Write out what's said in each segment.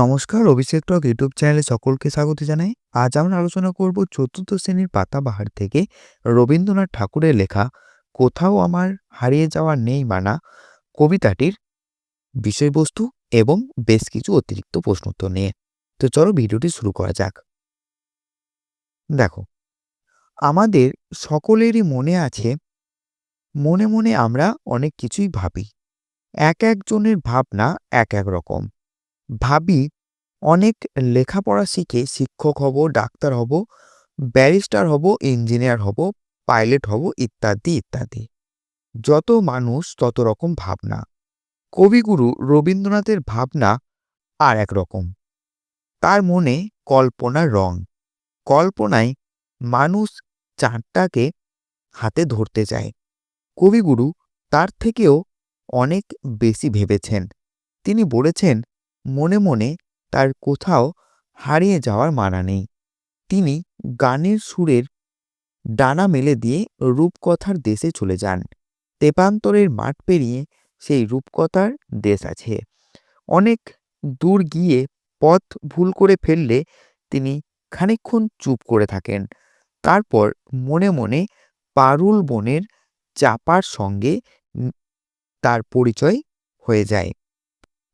নমস্কার, অভিষেক টক ইউটিউব চ্যানেলে সকলকে স্বাগত জানাই। আজ আমরা আলোচনা করব চতুর্থ শ্রেণির পাতাবাহার থেকে রবীন্দ্রনাথ ঠাকুরের লেখা কোথাও আমার হারিয়ে যাওয়া নেই মানা কবিতাটির বিষয়বস্তু এবং বেশ কিছু অতিরিক্ত প্রশ্নোত্তর নিয়ে। তো চলো ভিডিওটি শুরু করা যাক। দেখো, আমাদের সকলেরই মনে আছে, মনে মনে আমরা অনেক কিছুই ভাবি। এক একজনের ভাবনা এক এক রকম। ভাবি, অনেক লেখাপড়া শিখে শিক্ষক হব, ডাক্তার হব, ব্যারিস্টার হব, ইঞ্জিনিয়ার হব, পাইলট হব, ইত্যাদি ইত্যাদি। যত মানুষ তত রকম ভাবনা। কবিগুরু রবীন্দ্রনাথের ভাবনা আর এক রকম। তার মনে কল্পনার রং। কল্পনায় মানুষ চাঁদটাকে হাতে ধরতে চায়। কবিগুরু তার থেকেও অনেক বেশি ভেবেছেন। তিনি বলেছেন মনে মনে তার কোথাও হারিয়ে যাওয়ার মানা নেই। তিনি গানের সুরের ডানা মেলে দিয়ে রূপকথার দেশে চলে যান। তেপান্তরের মাঠ পেরিয়ে সেই রূপকথার দেশ আছে। অনেক দূর গিয়ে পথ ভুল করে ফেললে তিনি খানিক্ষণ চুপ করে থাকেন। তারপর মনে মনে পারুল বনের চাপার সঙ্গে তার পরিচয় হয়ে যায়।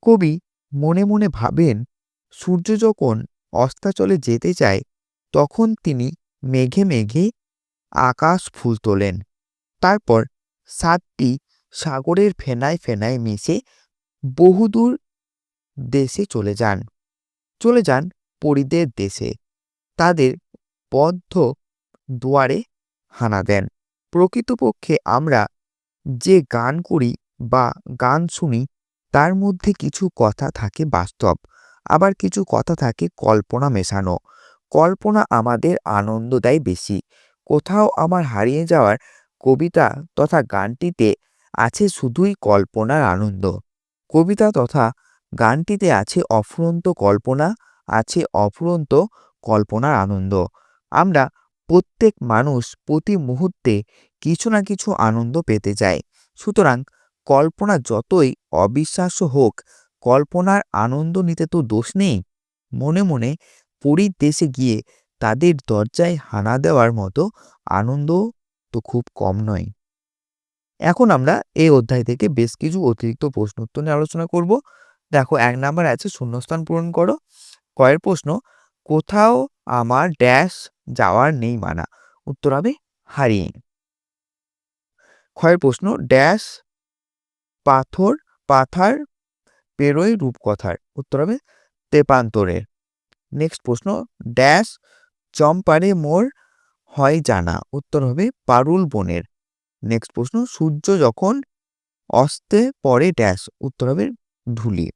কবি মনে মনে ভাবেন, সূর্য যখন অস্তাচলে যেতে চায়, তখন তিনি মেঘে মেঘে আকাশ ফুল তোলেন। তারপর সাতটি সাগরের ফেনায় ফেনায় মিশে বহুদূর দেশে চলে যান। চলে যান পরিদের দেশে। তাদের বদ্ধ দুয়ারে হানা দেন। প্রকৃতপক্ষে আমরা যে গান করি বা গান শুনি তার মধ্যে কিছু কথা থাকে বাস্তব, আবার কিছু কথা থাকে কল্পনা মেশানো। কল্পনা আমাদের আনন্দ দেয় বেশি। কোথাও আমার হারিয়ে যাওয়ার কবিতা তথা গানটিতে আছে শুধুই কল্পনার আনন্দ। কবিতা তথা গানটিতে আছে অফুরন্ত কল্পনা, আছে অফুরন্ত কল্পনার আনন্দ। আমরা প্রত্যেক মানুষ প্রতি মুহূর্তে কিছু না কিছু আনন্দ পেতে চাই। সুতরাং কল্পনা যতই অবিশ্বাস্য হোক, কল্পনার আনন্দ নিতে তো দোষ নেই। মনে মনে পুরীর দেশে গিয়ে তাদের দরজায় হানা দেওয়ার মতো আনন্দ তো খুব কম নয়। এখন আমরা এই অধ্যায় থেকে বেশ কিছু অতিরিক্ত প্রশ্ন উত্তর নিয়ে আলোচনা করব। দেখো, এক নাম্বার আছে, শূন্যস্থান পূরণ করো। কয়ের প্রশ্ন, কোথাও আমার ড্যাশ যাওয়ার নেই মানা। উত্তর হবে হারিয়ে। ক্ষয়ের প্রশ্ন ড্যাশ পাথর, পাথার, পেরোয় রূপকথার। উত্তর হবে তেপান্তরের নেক্সট প্রশ্ন ড্যাশ চম্পারে মোর হয় জানা। উত্তর হবে পারুল বনের। নেক্সট প্রশ্ন, সূর্য যখন অস্তে পরে ড্যাশ উত্তর হবে ধুলি।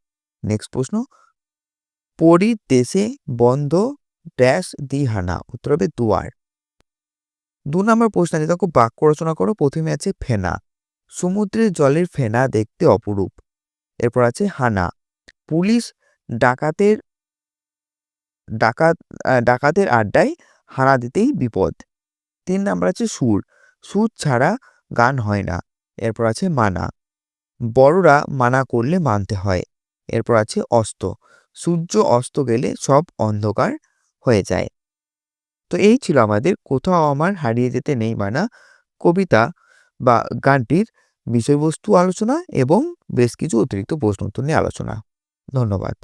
নেক্সট প্রশ্ন পরীর দেশে বন্ধ ড্যাশ দিহানা, উত্তর হবে দুয়ার। দু নম্বর প্রশ্ন আছে দেখো বাক্য রচনা করো, প্রথমে আছে ফেনা। সমুদ্রের জলের ফেনা দেখতে অপরূপ। এরপর আছে হানা। পুলিশ ডাকাতের, ডাকাত ডাকাতের আড্ডায় হানা দিতেই বিপদ। তিন নাম্বার আছে সুর। সুর ছাড়া গান হয় না। এরপর আছে মানা। বড়রা মানা করলে মানতে হয়। এরপর আছে অস্ত। সূর্য অস্ত গেলে সব অন্ধকার হয়ে যায়। তো এই ছিল আমাদের। কোথাও আমার হারিয়ে যেতে নেই মানা। কবিতা বা গানটির বিষয়বস্তু আলোচনা এবং বেশ কিছু অতিরিক্ত প্রশ্ন উত্তর নিয়ে আলোচনা। ধন্যবাদ।